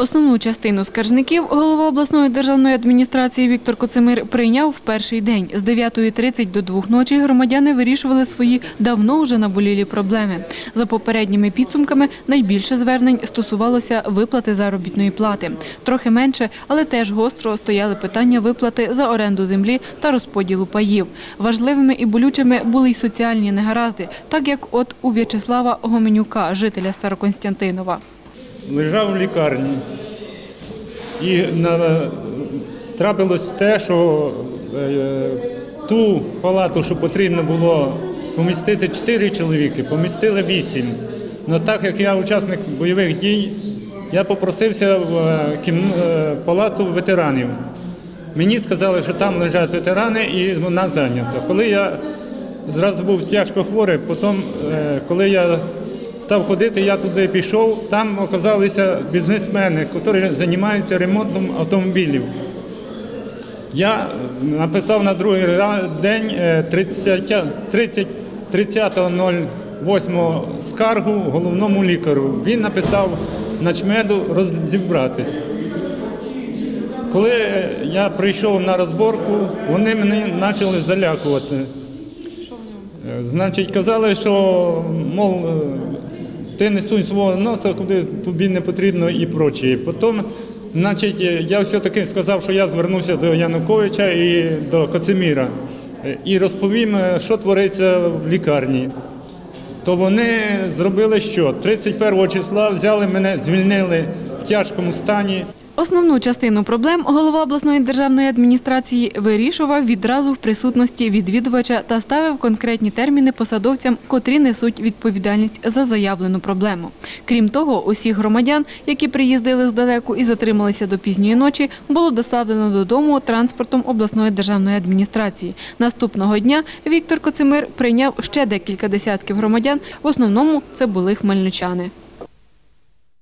Основну частину скаржників голова обласної державної адміністрації Віктор Коцемир прийняв в перший день. З 9.30 до 2 ночі громадяни вирішували свої давно вже наболілі проблеми. За попередніми підсумками найбільше звернень стосувалося виплати заробітної плати. Трохи менше, але теж гостро стояли питання виплати за оренду землі та розподілу паїв. Важливими і болючими були й соціальні негаразди, так як от у В'ячеслава Гоменюка, жителя Староконстянтинова. Лежав в лікарні. І на, трапилось те, що е, ту палату, що потрібно було помістити 4 чоловіки, помістили 8. Ну так як я учасник бойових дій, я попросився в е, кім- е, палату ветеранів. Мені сказали, що там лежать ветерани і вона зайнята. Коли я зразу був тяжко хворий, потім, е, коли я став ходити, я туди пішов, там оказалися бізнесмени, які займаються ремонтом автомобілів. Я написав на другий день е, 30 30 30.08 скаргу головному лікарю. Він написав начмеду розібратись. Коли я прийшов на розборку, вони мене почали залякувати. Е, Значить, казали, що мов е, ти не сунь свого носа, куди тобі не потрібно і прочі. Потім, значить, я все-таки сказав, що я звернуся до Януковича і до Коцеміра е, і розповім, що твориться в лікарні. То вони зробили що? 31 числа взяли мене, звільнили в тяжкому стані. Основну частину проблем голова обласної державної адміністрації вирішував відразу в присутності відвідувача та ставив конкретні терміни посадовцям, котрі несуть відповідальність за заявлену проблему. Крім того, усіх громадян, які приїздили здалеку і затрималися до пізньої ночі, було доставлено додому транспортом обласної державної адміністрації. Наступного дня Віктор Коцемир прийняв ще декілька десятків громадян. В основному це були хмельничани.